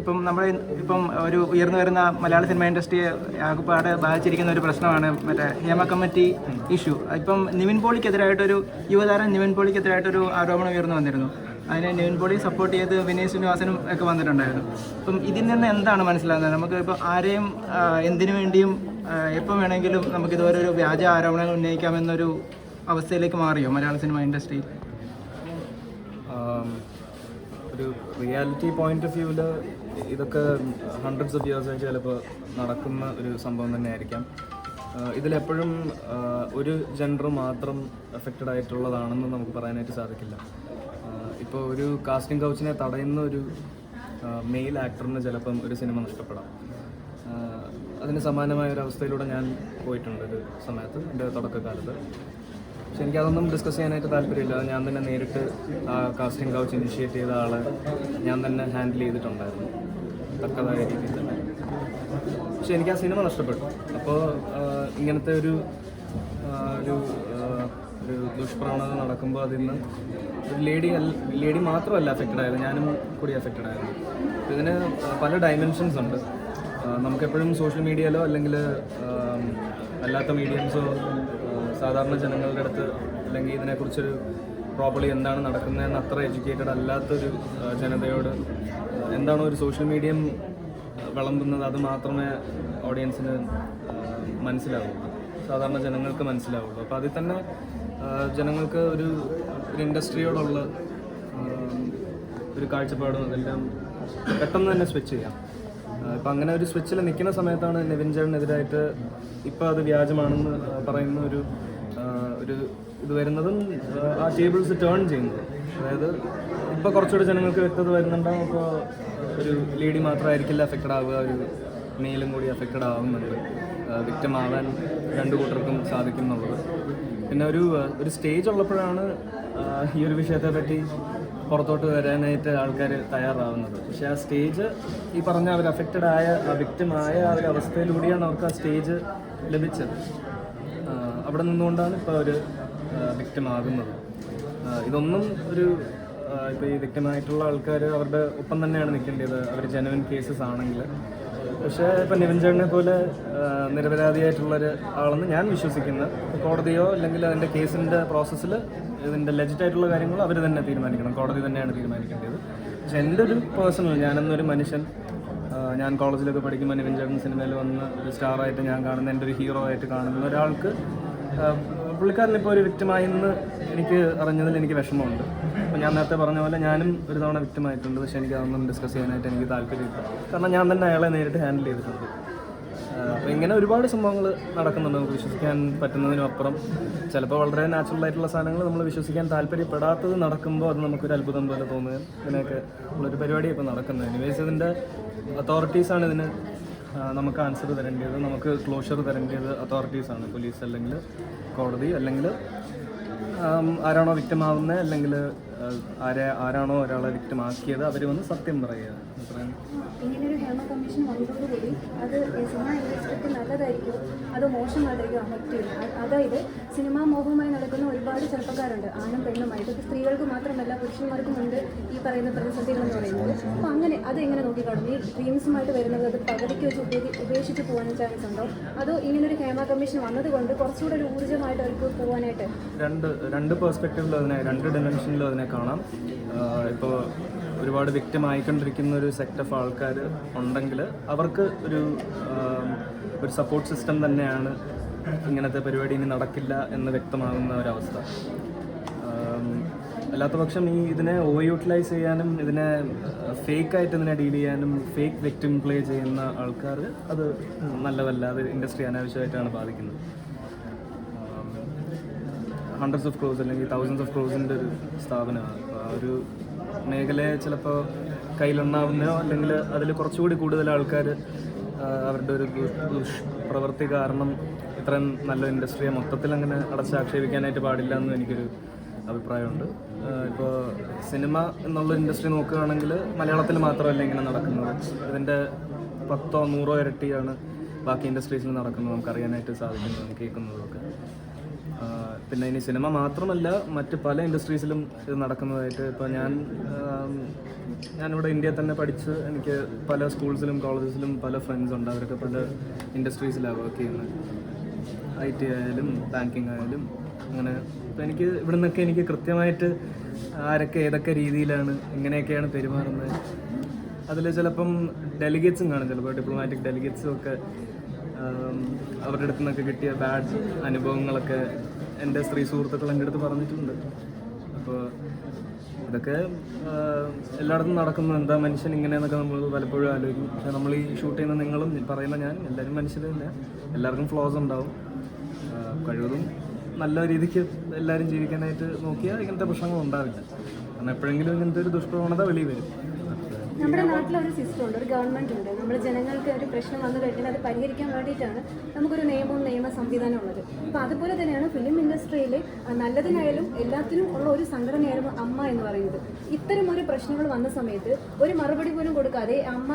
ഇപ്പം നമ്മുടെ ഇപ്പം ഒരു ഉയർന്നു വരുന്ന മലയാള സിനിമ ഇൻഡസ്ട്രിയെ ആകപ്പാട് ബാധിച്ചിരിക്കുന്ന ഒരു പ്രശ്നമാണ് മറ്റേ ഹേമ കമ്മിറ്റി ഇഷ്യൂ. ഇപ്പം നിവിൻ പോളിക്കെതിരായിട്ടൊരു യുവതാരം നിവിൻ പോളിക്കെതിരായിട്ടൊരു ആരോപണം ഉയർന്നു വന്നിരുന്നു. അതിനെ നിവിൻ പോളി സപ്പോർട്ട് ചെയ്ത് വിനയ് ശ്രീനിവാസനും ഒക്കെ വന്നിട്ടുണ്ടായിരുന്നു. അപ്പം ഇതിൽ നിന്ന് എന്താണ് മനസ്സിലാകുന്നത്? നമുക്ക് ഇപ്പോൾ ആരെയും എന്തിനു വേണ്ടിയും എപ്പം വേണമെങ്കിലും നമുക്ക് ഇതുപോലെ ഒരു വ്യാജ ആരോപണങ്ങൾ ഉന്നയിക്കാമെന്നൊരു അവസ്ഥയിലേക്ക് മാറിയോ മലയാള സിനിമ ഇൻഡസ്ട്രി ആം, ഒരു റിയാലിറ്റി പോയിന്റ് ഓഫ് വ്യൂവിൽ ഇതൊക്കെ ഹൺഡ്രഡ്സ് ഓഫ് ഇയേഴ്സ് ആയിട്ട് ചിലപ്പോൾ നടക്കുന്ന ഒരു സംഭവം തന്നെയായിരിക്കാം. ആയിരിക്കാം ഇതിലെപ്പോഴും ഒരു ജെൻഡർ മാത്രം എഫക്റ്റഡ് ആയിട്ടുള്ളതാണെന്ന് നമുക്ക് പറയാനായിട്ട് സാധിക്കില്ല. ഇപ്പോൾ ഒരു കാസ്റ്റിംഗ് കൗച്ചിനെ തടയുന്ന ഒരു മെയിൽ ആക്ടറിന് ചിലപ്പം ഒരു സിനിമ നഷ്ടപ്പെടാം. അതിന് സമാനമായ ഒരു അവസ്ഥയിലൂടെ ഞാൻ പോയിട്ടുണ്ട് ഒരു സമയത്ത് എന്റെ തുടക്കകാലത്ത്. പക്ഷെ എനിക്കതൊന്നും ഡിസ്കസ് ചെയ്യാനായിട്ട് താല്പര്യമില്ല. ഞാൻ തന്നെ നേരിട്ട് കാസ്റ്റിംഗ് കൗച്ച് ഇനിഷ്യേറ്റ് ചെയ്ത ആളെ ഞാൻ തന്നെ ഹാൻഡിൽ ചെയ്തിട്ടുണ്ടായിരുന്നു. തക്കതായ രീതിയിൽ തന്നെ. പക്ഷെ എനിക്ക് ആ സിനിമ നഷ്ടപ്പെട്ടു. അപ്പോൾ ഇങ്ങനത്തെ ഒരു ഒരു ഒരു ദുഷ്പ്രവണത നടക്കുമ്പോൾ അതിൽ നിന്ന് ഒരു ലേഡി ലേഡി മാത്രമല്ല അഫക്റ്റഡ് ആയത് ഞാനും കൂടി അഫക്റ്റഡ് ആയിരുന്നു. ഇതിന് പല ഡയമെൻഷൻസ് ഉണ്ട്. നമുക്കെപ്പോഴും സോഷ്യൽ മീഡിയയിലോ അല്ലെങ്കിൽ അല്ലാത്ത മീഡിയംസോ സാധാരണ ജനങ്ങളുടെ അടുത്ത് അല്ലെങ്കിൽ ഇതിനെക്കുറിച്ചൊരു പ്രോപ്പർലി എന്താണ് നടക്കുന്നതെന്ന് അത്ര എഡ്യൂക്കേറ്റഡ് അല്ലാത്തൊരു ജനതയോട് എന്താണോ ഒരു സോഷ്യൽ മീഡിയം വിളമ്പുന്നത് അത് മാത്രമേ ഓഡിയൻസിന് മനസ്സിലാവൂ സാധാരണ ജനങ്ങൾക്ക് മനസ്സിലാവുള്ളൂ. അപ്പോൾ അതിൽ തന്നെ ജനങ്ങൾക്ക് ഒരു ഒരു ഇൻഡസ്ട്രിയോടുള്ള ഒരു കാഴ്ചപ്പാടും അതെല്ലാം പെട്ടെന്ന് തന്നെ സ്വിച്ച് ചെയ്യാം. ഇപ്പം അങ്ങനെ ഒരു സ്വിച്ചിൽ നിൽക്കുന്ന സമയത്താണ് നിവിൻ ചേട്ടനെതിരായിട്ട് ഇപ്പോൾ അത് വ്യാജമാണെന്ന് പറയുന്ന ഒരു ഒരു ഇത് വരുന്നതും ആ, ടേബിൾസ് ടേൺ ചെയ്യുന്നത്. അതായത് ഇപ്പോൾ കുറച്ചുകൂടി ജനങ്ങൾക്ക് വ്യക്തത വരുന്നുണ്ടാവും. അപ്പോൾ ഒരു ലേഡി മാത്രമായിരിക്കില്ല അഫക്റ്റഡ് ആവുക ഒരു മെയിലും കൂടി അഫക്റ്റഡ് ആവുന്നുണ്ട് വിക്റ്റം ആവാൻ രണ്ടു കൂട്ടർക്കും സാധിക്കും എന്നുള്ളത്. പിന്നെ ഒരു ഒരു സ്റ്റേജ് ഉള്ളപ്പോഴാണ് ഈ ഒരു വിഷയത്തെ പറ്റി പുറത്തോട്ട് വരാനായിട്ട് ആൾക്കാർ തയ്യാറാവുന്നത്. പക്ഷെ ആ സ്റ്റേജ് ഈ പറഞ്ഞ അവർ അഫക്റ്റഡ് ആയ ആ വിക്റ്റമായ ആ ഒരു അവസ്ഥയിലൂടെയാണ് അവർക്ക് ആ സ്റ്റേജ് ലഭിച്ചത്. അവിടെ നിന്നുകൊണ്ടാണ് ഇപ്പോൾ അവർ വിക്റ്റം ആകുന്നത് ഇതൊന്നും ഒരു ഇപ്പോൾ ഈ വ്യക്തമായിട്ടുള്ള ആൾക്കാർ അവരുടെ ഒപ്പം തന്നെയാണ് നിൽക്കേണ്ടത്. അവർ ജനുവൻ കേസസ് ആണെങ്കിൽ പക്ഷേ ഇപ്പം നിവിൻ പോലെ ആ, നിരപരാധിയായിട്ടുള്ളൊരു ആളെന്ന് ഞാൻ വിശ്വസിക്കുന്ന. കോടതിയോ അല്ലെങ്കിൽ അതിന്റെ കേസിന്റെ പ്രോസസ്സിൽ ഇതിന്റെ ലജിറ്റായിട്ടുള്ള കാര്യങ്ങൾ അവർ തന്നെ തീരുമാനിക്കണം. കോടതി തന്നെയാണ് തീരുമാനിക്കേണ്ടത്. പക്ഷെ എന്റെ ഒരു പേഴ്സണൽ ഞാനെന്നൊരു മനുഷ്യൻ ഞാൻ കോളേജിലൊക്കെ പഠിക്കുമ്പോൾ നിവിൻ ചേട്ടൻ സിനിമയിൽ വന്ന് ഒരു സ്റ്റാറായിട്ട് ഞാൻ കാണുന്ന എന്റെ ഒരു ഹീറോ ആയിട്ട് കാണുന്ന ഒരാൾക്ക് ആ, പുള്ളിക്കാരൻ ഒരു വിക്റ്റമായി എന്ന് എനിക്ക് അറിഞ്ഞതിൽ എനിക്ക് വിഷമമുണ്ട്. അപ്പോൾ ഞാൻ നേരത്തെ പറഞ്ഞ പോലെ ഞാനും ഒരു തവണ വിക്റ്റമായിട്ടുണ്ട് പക്ഷേ എനിക്ക് അതൊന്നും ഡിസ്കസ് ചെയ്യാനായിട്ട് എനിക്ക് താല്പര്യമില്ല. കാരണം ഞാൻ തന്നെ അയാളെ നേരിട്ട് ഹാൻഡിൽ ചെയ്തിട്ടുണ്ട്. അപ്പോൾ ഇങ്ങനെ ഒരുപാട് സംഭവങ്ങൾ നടക്കുന്നുണ്ട് നമുക്ക് വിശ്വസിക്കാൻ പറ്റുന്നതിനും അപ്പുറം. ചിലപ്പോൾ വളരെ നാച്ചുറൽ ആയിട്ടുള്ള സാധനങ്ങൾ നമ്മൾ വിശ്വസിക്കാൻ താല്പര്യപ്പെടാത്തത് നടക്കുമ്പോൾ അത് നമുക്കൊരു അത്ഭുതം പോലെ തോന്നുകയും ഇതിനൊക്കെ ഉള്ളൊരു പരിപാടി ഇപ്പോൾ നടക്കുന്നത് എനിവേസ് ഇതിന്റെ അതോറിറ്റീസാണ് ഇതിന് നമുക്ക് ആൻസർ തരേണ്ടത് നമുക്ക് ക്ലോഷർ തരേണ്ടത് ആണ്. പോലീസ് അല്ലെങ്കിൽ കോടതി അല്ലെങ്കിൽ ആരാണോ ആവുന്നത് അല്ലെങ്കിൽ ആരെ ആരാണോ ഒരാളെ victim ആക്കിയത് അവർ വന്ന് സത്യം പറയുക. ഇങ്ങനെ ഇങ്ങനൊരു ഹേമ കമ്മീഷൻ വന്നതോടുകൂടി അത് സിനിമ ഇൻഡസ്ട്രിക്ക് നല്ലതായിരിക്കും. അത് മോശമായിട്ടായിരിക്കും അ- അതായത് സിനിമാ മോഹവുമായി നടക്കുന്ന ഒരുപാട് ചെറുപ്പക്കാരുണ്ട്. ആണും പെണ്ണുമായിട്ട് സ്ത്രീകൾക്ക് മാത്രമല്ല പുരുഷന്മാർക്കും ഉണ്ട് ഈ പറയുന്ന പ്രതിസന്ധികൾ എന്ന് പറയുന്നത്. അപ്പോൾ അങ്ങനെ അത് എങ്ങനെ നോക്കിക്കാണും? ഈ ഡ്രീംസുമായിട്ട് വരുന്നത് അത് പകുതിക്ക് വെച്ച് ഉപയോഗി ഉപേക്ഷിച്ച് പോകാൻ ചാൻസ് ഉണ്ടോ? അതോ ഇങ്ങനൊരു ഹേമ കമ്മീഷൻ വന്നതുകൊണ്ട് കുറച്ചുകൂടെ ഒരു ഊർജമായിട്ട് അവർക്ക് പോകാനായിട്ട്? രണ്ട് രണ്ട് പേഴ്സ്പെക്റ്റീവിലും അതിനെ രണ്ട് ഡിമെൻഷനിലും അതിനെ കാണാം. ഇപ്പോൾ ഒരുപാട് വിക്റ്റം ആയിക്കൊണ്ടിരിക്കുന്ന ഒരു സെക്ട് ഓഫ് ആൾക്കാർ ഉണ്ടെങ്കിൽ അവർക്ക് ഒരു ഒരു സപ്പോർട്ട് സിസ്റ്റം തന്നെയാണ് ഇങ്ങനത്തെ പരിപാടി ഇനി നടക്കില്ല എന്ന് വ്യക്തമാകുന്ന ഒരവസ്ഥ. അല്ലാത്ത പക്ഷം ഈ ഇതിനെ ഓവർ യൂട്ടിലൈസ് ചെയ്യാനും ഇതിനെ ഫേക്ക് ആയിട്ട് ഇതിനെ ഡീൽ ചെയ്യാനും ഫേക്ക് വിക്ടിം പ്ലേ ചെയ്യുന്ന ആൾക്കാർ അത് നല്ലതല്ല അത് ഇൻഡസ്ട്രി അനാവശ്യമായിട്ടാണ് ബാധിക്കുന്നത്. ഹൺഡ്രഡ്സ് ഓഫ് ക്രോസ് അല്ലെങ്കിൽ തൗസൻഡ്സ് ഓഫ് ക്രോസിന്റെ ഒരു സ്ഥാപനമാണ്. അപ്പോൾ ആ ഒരു മേഖലയെ ചിലപ്പോൾ കയ്യിലുണ്ടാവുന്നോ അല്ലെങ്കിൽ അതിൽ കുറച്ചുകൂടി കൂടുതൽ ആൾക്കാർ അവരുടെ ഒരു പ്രവൃത്തി കാരണം ഇത്രയും നല്ല ഇൻഡസ്ട്രിയെ മൊത്തത്തിൽ അങ്ങനെ അടച്ചാക്ഷേപിക്കാനായിട്ട് പാടില്ല എന്ന് എനിക്കൊരു അഭിപ്രായമുണ്ട്. ഇപ്പോൾ സിനിമ എന്നുള്ള ഇൻഡസ്ട്രി നോക്കുകയാണെങ്കിൽ മലയാളത്തിൽ മാത്രമല്ല ഇങ്ങനെ നടക്കുന്നത്. ഇതിന്റെ പത്തോ നൂറോ ഇരട്ടിയാണ് ബാക്കി ഇൻഡസ്ട്രീസിൽ നടക്കുന്നത്. നമുക്കറിയാനായിട്ട് സാധിക്കുന്നത് കേൾക്കുന്നതൊക്കെ. പിന്നെ ഇനി സിനിമ മാത്രമല്ല മറ്റ് പല ഇൻഡസ്ട്രീസിലും ഇത് നടക്കുന്നതായിട്ട് ഇപ്പോൾ ഞാൻ ഞാനിവിടെ ഇന്ത്യയിൽ തന്നെ പഠിച്ച് എനിക്ക് പല സ്കൂൾസിലും കോളേജസിലും പല ഫ്രണ്ട്സ് ഉണ്ട്. അവരൊക്കെ പല ഇൻഡസ്ട്രീസിലാണ് വർക്ക് ചെയ്യുന്നത് ഐ ടി ആയാലും ബാങ്കിങ് ആയാലും അങ്ങനെ അപ്പോൾ എനിക്ക് ഇവിടെ നിന്നൊക്കെ എനിക്ക് കൃത്യമായിട്ട് ആരൊക്കെ ഏതൊക്കെ രീതിയിലാണ് എങ്ങനെയൊക്കെയാണ് പെരുമാറുന്നത് അതിൽ ചിലപ്പം ഡെലിഗേറ്റ്സും കാണും. ചിലപ്പോൾ ഡിപ്ലോമാറ്റിക് ഡെലിഗേറ്റ്സും ഒക്കെ അവരുടെ അടുത്ത് നിന്നൊക്കെ കിട്ടിയ ബാഡ് അനുഭവങ്ങളൊക്കെ എന്റെ സ്ത്രീ സുഹൃത്തുക്കൾ എന്റെ അടുത്ത് പറഞ്ഞിട്ടുണ്ട്. അപ്പോൾ ഇതൊക്കെ എല്ലായിടത്തും നടക്കുന്നു. എന്താ മനുഷ്യൻ ഇങ്ങനെയെന്നൊക്കെ നമ്മൾ പലപ്പോഴും ആലോചിക്കും. പക്ഷേ നമ്മൾ ഈ ഷൂട്ട് ചെയ്യുന്ന നിങ്ങളും പറയുന്ന ഞാൻ എല്ലാവരും മനുഷ്യർ തന്നെ എല്ലാവർക്കും ഫ്ലോസ് ഉണ്ടാവും. കഴിവതും നല്ല രീതിക്ക് എല്ലാവരും ജീവിക്കാനായിട്ട് നോക്കിയാൽ ഇങ്ങനത്തെ പ്രശ്നങ്ങൾ ഉണ്ടാവില്ല. കാരണം എപ്പോഴെങ്കിലും ഇങ്ങനത്തെ ഒരു ദുഷ്പ്രവണത വെളിയിൽ വരും. നമ്മുടെ നാട്ടിലൊരു സിസ്റ്റം ഉണ്ട് ഒരു ഗവൺമെന്റ് ഉണ്ട്. നമ്മുടെ ജനങ്ങൾക്ക് ഒരു പ്രശ്നം വന്നു കഴിഞ്ഞാൽ അത് പരിഹരിക്കാൻ വേണ്ടിയിട്ടാണ് നമുക്കൊരു നിയമവും നിയമ സംവിധാനം ഉള്ളത്. അപ്പോൾ അതുപോലെ തന്നെയാണ് ഫിലിം ഇൻഡസ്ട്രിയിൽ നല്ലതിനായാലും എല്ലാത്തിനും ഉള്ള ഒരു സംഘടനയായിരുന്നു അമ്മ എന്ന് പറയുന്നത്. ഇത്തരം ഒരു പ്രശ്നങ്ങൾ വന്ന സമയത്ത് ഒരു മറുപടി പോലും കൊടുക്കാതെ അമ്മ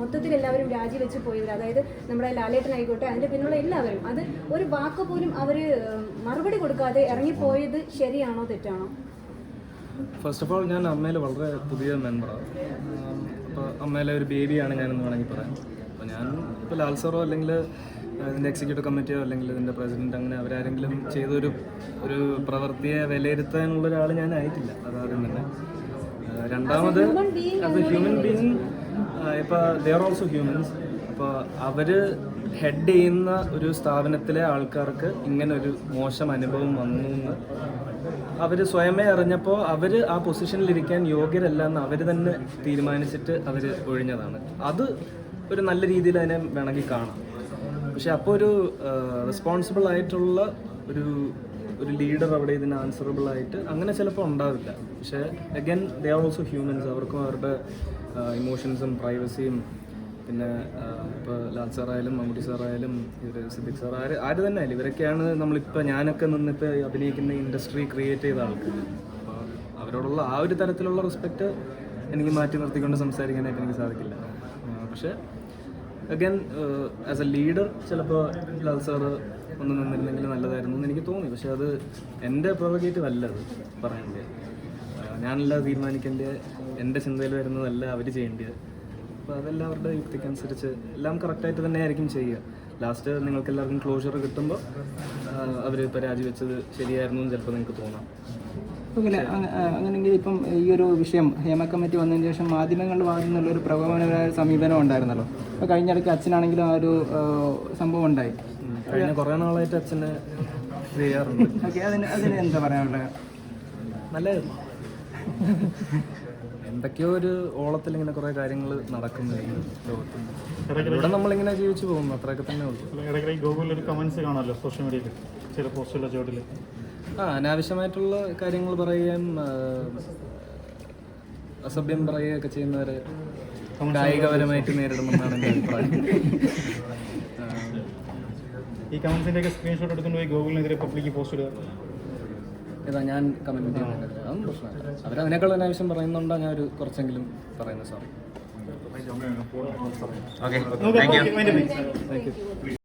മൊത്തത്തിൽ എല്ലാവരും രാജിവെച്ച് പോയവർ അതായത് നമ്മുടെ ലാലേട്ടനായിക്കോട്ടെ അതിന്റെ പിന്നുള്ള എല്ലാവരും അത് ഒരു വാക്ക് പോലും അവർ മറുപടി കൊടുക്കാതെ ഇറങ്ങിപ്പോയത് ശരിയാണോ തെറ്റാണോ? ഫസ്റ്റ് ഓഫ് ഓൾ ഞാൻ അമ്മയിൽ വളരെ പുതിയ മെമ്പറാണ് അപ്പോൾ അമ്മയിലെ ഒരു ബേബിയാണ് ഞാനെന്ന് വേണമെങ്കിൽ പറയാം. അപ്പോൾ ഞാൻ ഇപ്പോൾ ലാൽ സാറോ അല്ലെങ്കിൽ ഇതിന്റെ എക്സിക്യൂട്ടീവ് കമ്മിറ്റിയോ അല്ലെങ്കിൽ ഇതിന്റെ പ്രസിഡന്റ് അങ്ങനെ അവരാരെങ്കിലും ചെയ്തൊരു ഒരു പ്രവൃത്തിയെ വിലയിരുത്താനുള്ള ഒരാൾ ഞാൻ ആയിട്ടില്ല. അതാദ്യം തന്നെ. രണ്ടാമത് ആസ് എ ഹ്യൂമൻ ബീങ് ഇപ്പോൾ ദേ ആർ ഓൾസോ ഹ്യൂമൻസ് അപ്പോൾ അവർ ഹെഡ് ചെയ്യുന്ന ഒരു സ്ഥാപനത്തിലെ ആൾക്കാർക്ക് ഇങ്ങനെ ഒരു മോശം അനുഭവം വന്നു എന്ന് അവർ സ്വയമേ അറിഞ്ഞപ്പോൾ അവർ ആ പൊസിഷനിലിരിക്കാൻ യോഗ്യരല്ല എന്ന് അവർ തന്നെ തീരുമാനിച്ചിട്ട് അവർ ഒഴിഞ്ഞതാണ്. അത് ഒരു നല്ല രീതിയിൽ അതിനെ വേണമെങ്കിൽ കാണാം. പക്ഷെ അപ്പോൾ ഒരു റെസ്പോൺസിബിൾ ആയിട്ടുള്ള ഒരു ഒരു ലീഡർ അവിടെ ഇതിന് ആൻസറബിൾ ആയിട്ട് അങ്ങനെ ചിലപ്പോൾ ഉണ്ടാവില്ല. പക്ഷേ again they are also humans അവർക്കും അവരുടെ ഇമോഷൻസും പ്രൈവസിയും പിന്നെ ഇപ്പോൾ ലാൽ സാറായാലും മമ്മൂട്ടി സാറായാലും ഇവർ സിദ്ദിഖ് സാർ ആര് ആര് തന്നെ ആയാലും ഇവരൊക്കെയാണ് നമ്മളിപ്പോൾ ഞാനൊക്കെ നിന്നിട്ട് അഭിനയിക്കുന്ന ഇൻഡസ്ട്രി ക്രിയേറ്റ് ചെയ്ത ആൾക്കാർ അപ്പോൾ അവരോടുള്ള ആ ഒരു തരത്തിലുള്ള റെസ്പെക്റ്റ് എനിക്ക് മാറ്റി നിർത്തിക്കൊണ്ട് സംസാരിക്കാനായിട്ട് എനിക്ക് സാധിക്കില്ല. പക്ഷേ അഗൈൻ ആസ് എ ലീഡർ ചിലപ്പോൾ ലാൽ സാറ് ഒന്ന് നിന്നിരുന്നെങ്കിൽ നല്ലതായിരുന്നു എന്ന് എനിക്ക് തോന്നി. പക്ഷേ അത് എന്റെ പ്രൊവഗേറ്റീവ് അല്ല അത് പറയേണ്ടത് ഞാനല്ല തീരുമാനിക്കേണ്ടത്. എന്റെ ചിന്തയിൽ വരുന്നതല്ല അവർ ചെയ്യേണ്ടത്. അപ്പോൾ അതെല്ലാം അവരുടെ യുക്തിക്കനുസരിച്ച് എല്ലാം കറക്റ്റായിട്ട് തന്നെ ആയിരിക്കും ചെയ്യുക. ലാസ്റ്റ് നിങ്ങൾക്ക് എല്ലാവർക്കും ക്ലോഷർ കിട്ടുമ്പോൾ അവർ ഇപ്പോൾ രാജിവെച്ചത് ശരിയായിരുന്നു എന്ന് ചിലപ്പോൾ നിങ്ങൾക്ക് തോന്നാം. ഓക്കെ അങ്ങനെയെങ്കിൽ ഇപ്പം ഈ ഒരു വിഷയം ഹേമ കമ്മിറ്റി വന്നതിന് ശേഷം മാധ്യമങ്ങളുടെ ഭാഗത്തു നിന്നുള്ള ഒരു പ്രകോപനപരമായ സമീപനം ഉണ്ടായിരുന്നല്ലോ. അപ്പോൾ കഴിഞ്ഞിടയ്ക്ക് അച്ഛനാണെങ്കിലും ആ ഒരു സംഭവം ഉണ്ടായി. കഴിഞ്ഞ കുറേ നാളായിട്ട് അച്ഛന് ചെയ്യാറുണ്ട്. ഓക്കെ അതിന് അതിന് എന്താ പറയാനുള്ളത്? നല്ലതായിരുന്നു എന്തൊക്കെയോ ഒരു ഓളത്തിൽ ഇങ്ങനെ കുറേ കാര്യങ്ങൾ നടക്കുന്നുണ്ട് ലോകത്ത്. ഇവിടെ നമ്മളിങ്ങനെ ജീവിച്ചു പോകുന്നു അത്രയൊക്കെ തന്നെ ഉള്ളൂ. ഗൂഗിളിൽ ഒരു കമൻസ് കാണാമല്ലോ സോഷ്യൽ മീഡിയയിൽ ചില പോസ്റ്റുള്ള ചോട്ടിൽ ആ അനാവശ്യമായിട്ടുള്ള കാര്യങ്ങൾ പറയുകയും അസഭ്യം പറയുകയൊക്കെ ചെയ്യുന്നവരെ കായികപരമായിട്ട് നേരിടണമെന്നാണ് എന്റെ അഭിപ്രായം. ഈ കമൻസിന്റെ ഒക്കെ സ്ക്രീൻഷോട്ട് എടുത്തുകൊണ്ട് പോയി ഗൂഗിളിനെതിരെ പബ്ലിക് പോസ്റ്റ് ഇടുക. ഇതാ ഞാൻ കമന്റ് ചെയ്യുന്നുണ്ട് അതൊന്നും പ്രശ്നമില്ല. അവരതിനേക്കാൾ അനാവശ്യം പറയുന്നുണ്ടോ? ഞാൻ ഒരു കുറച്ചെങ്കിലും പറയുന്നത് സോറി ഓക്കെ താങ്ക് യു